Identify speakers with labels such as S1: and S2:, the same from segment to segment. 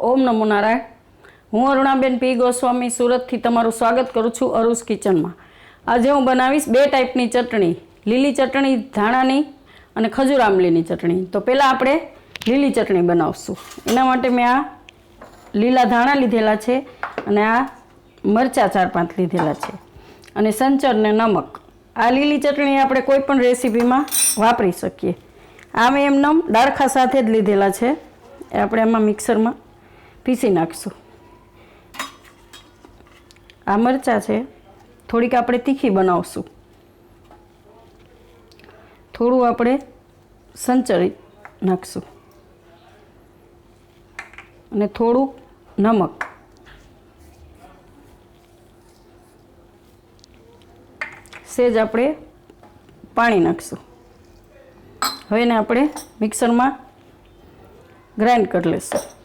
S1: ઓમ નમો નારાયણ. હું અરુણાબેન પી. ગોસ્વામી સુરતથી તમારું સ્વાગત કરું છું અરુસ કિચનમાં. આજે હું બનાવીશ બે ટાઈપની ચટણી. લીલી ચટણી, ધાણાની અને ખજૂર આંબલીની ચટણી. તો પહેલાં આપણે લીલી ચટણી બનાવશું. એના માટે મેં આ લીલા ધાણા લીધેલા છે અને આ મરચાં ચાર પાંચ લીધેલા છે. અને સંચર ને નમક. આ લીલી ચટણી આપણે કોઈ પણ રેસીપીમાં વાપરી શકીએ. આ મેં એમનેમ ડાળખા સાથે જ લીધેલા છે. એ આપણે એમાં મિક્સરમાં પીસી નાખીશું. આ મરચાં છે, થોડીક આપણે તીખી બનાવશું. થોડું આપણે સંચરી નાખશું. અને થોડુંક નમક. સેજ આપણે પાણી નાખશું. હવે એને આપણે મિક્સરમાં ગ્રાઇન્ડ કરી લઈશું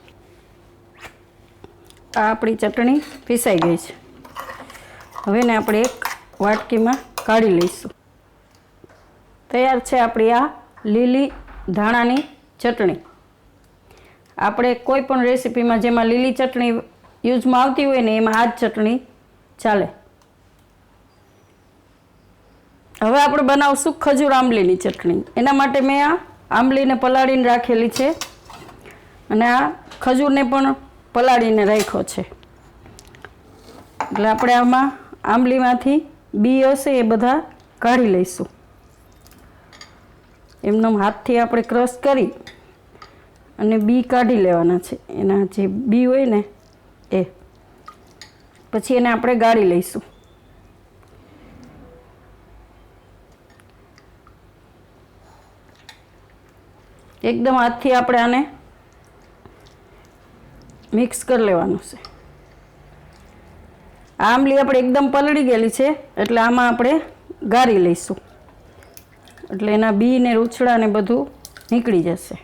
S1: આ આપણી ચટણી પીસાઈ ગઈ છે. હવે ને આપણે એક વાટકીમાં કાઢી લઈશું. તૈયાર છે આપણી આ લીલી ધાણાની ચટણી. આપણે કોઈ પણ રેસીપીમાં જેમાં લીલી ચટણી યુઝમાં આવતી હોય ને એમાં આ જ ચટણી ચાલે. હવે આપણે બનાવશું ખજૂર આંબલીની ચટણી. એના માટે મેં આ આંબલીને પલાળીને રાખેલી છે. અને આ ખજૂરને પણ પલાળીને રાખ્યો છે. એટલે આપણે આમાં આંબલીમાંથી બી હશે એ બધા કાઢી લઈશું. એમનો હાથથી આપણે ક્રશ કરી અને બી કાઢી લેવાના છે. એના જે બી હોય ને એ. પછી એને આપણે ગાળી લઈશું. એકદમ હાથથી આપણે આને મિક્સ કરી લેવાનું છે. આંબલી આપણે એકદમ પલળી ગયેલી છે, એટલે આમાં આપણે ગાળી લઈશું. એટલે એના બી ને રૂછડા ને બધું નીકળી જશે.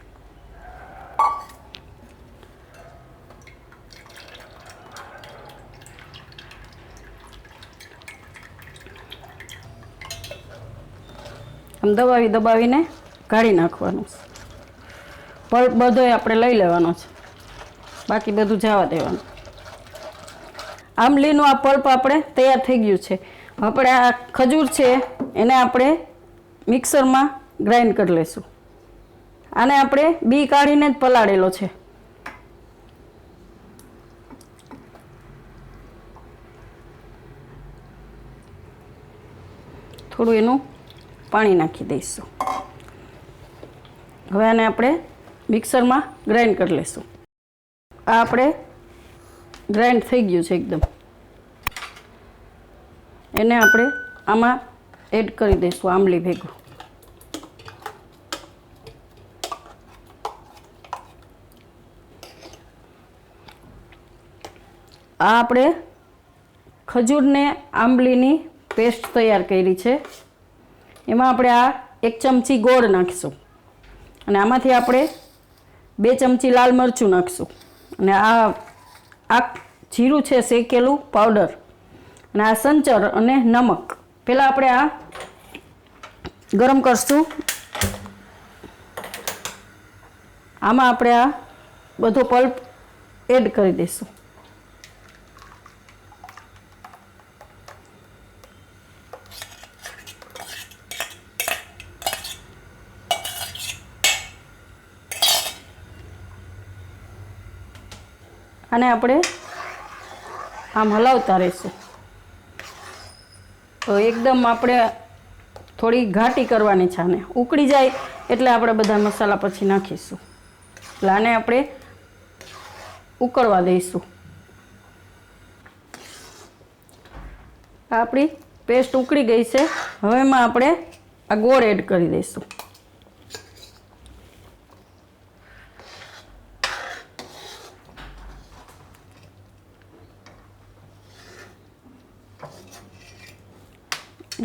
S1: આમ દબાવી દબાવીને કાઢી નાખવાનું છે. પલ્પ બધોય આપણે લઈ લેવાનો છે. બાકી બધું જવા દેવાનું. આંબલીનું આ પલ્પ આપણે તૈયાર થઈ ગયું છે. આપણે આ ખજૂર છે, એને આપણે મિક્સરમાં ગ્રાઇન્ડ કરી લઈશું. આને આપણે બી કાઢીને જ પલાળેલો છે. થોડું એનું પાણી નાખી દઈશું. હવે આને આપણે મિક્સરમાં ગ્રાઇન્ડ કરી લઈશું. આ આપણે ગ્રાઇન્ડ થઈ ગયું છે એકદમ. એને આપણે આમાં એડ કરી દઈશું, આંબલી ભેગું. આ આપણે ખજૂરને આંબલીની પેસ્ટ તૈયાર કરી છે. એમાં આપણે આ એક ચમચી ગોળ નાખીશું. અને આમાંથી આપણે બે ચમચી લાલ મરચું નાખીશું. અને આ આ જીરું છે શેકેલું પાવડર અને આ સંચર અને નમક. પહેલાં આપણે આ ગરમ કરશું. આમાં આપણે આ બધો પલ્પ એડ કરી દઈશું. અને આપણે આમ હલાવતા રહીશું. તો એકદમ આપણે થોડી ઘાટી કરવાની છે આને. ઉકળી જાય એટલે આપણે બધા મસાલા પછી નાખીશું. એટલે આને આપણે ઉકળવા દઈશું. આપણી પેસ્ટ ઉકળી ગઈ છે. હવે એમાં આપણે આ ગોળ એડ કરી દઈશું.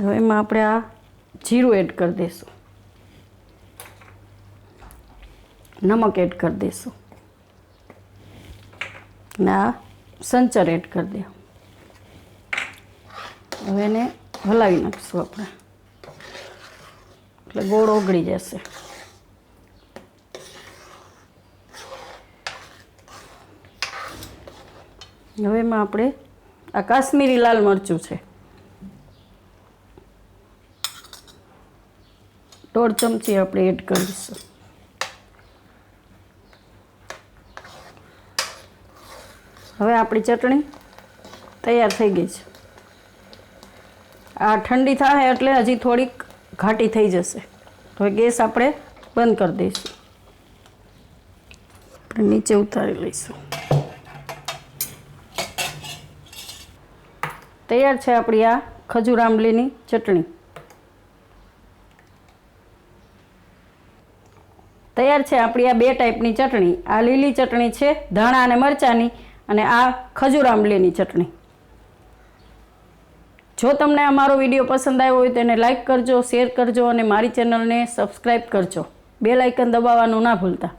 S1: હવે એમાં આપણે આ જીરું એડ કરી દઈશું. નમક એડ કરી દઈશું. ને આ સંચર એડ કરી દે. હવે એને હલાવી નાખીશું આપણે. એટલે ગોળ ઓગળી જશે. હવે એમાં આપણે આ કાશ્મીરી લાલ મરચું છે. દોઢ ચમચી આપણે એડ કરીશું. હવે આપણી ચટણી તૈયાર થઈ ગઈ છે. આ ઠંડી થાય એટલે હજી થોડીક ઘાટી થઈ જશે. હવે ગેસ આપણે બંધ કરી દઈશું. આપણે નીચે ઉતારી લઈશું. તૈયાર છે આપણી આ ખજૂર આંબલીની ચટણી. તૈયાર છે આપણી આ બે ટાઈપની ચટણી. આ લીલી ચટણી છે, ધાણા અને મરચાંની અને આ ખજૂર આંબલીની ચટણી. જો તમને આ મારો વીડિયો પસંદ આવ્યો હોય તો એને લાઈક કરજો, શેર કરજો અને મારી ચેનલને સબસ્ક્રાઈબ કરજો. બે લાઇકન દબાવવાનું ના ભૂલતા.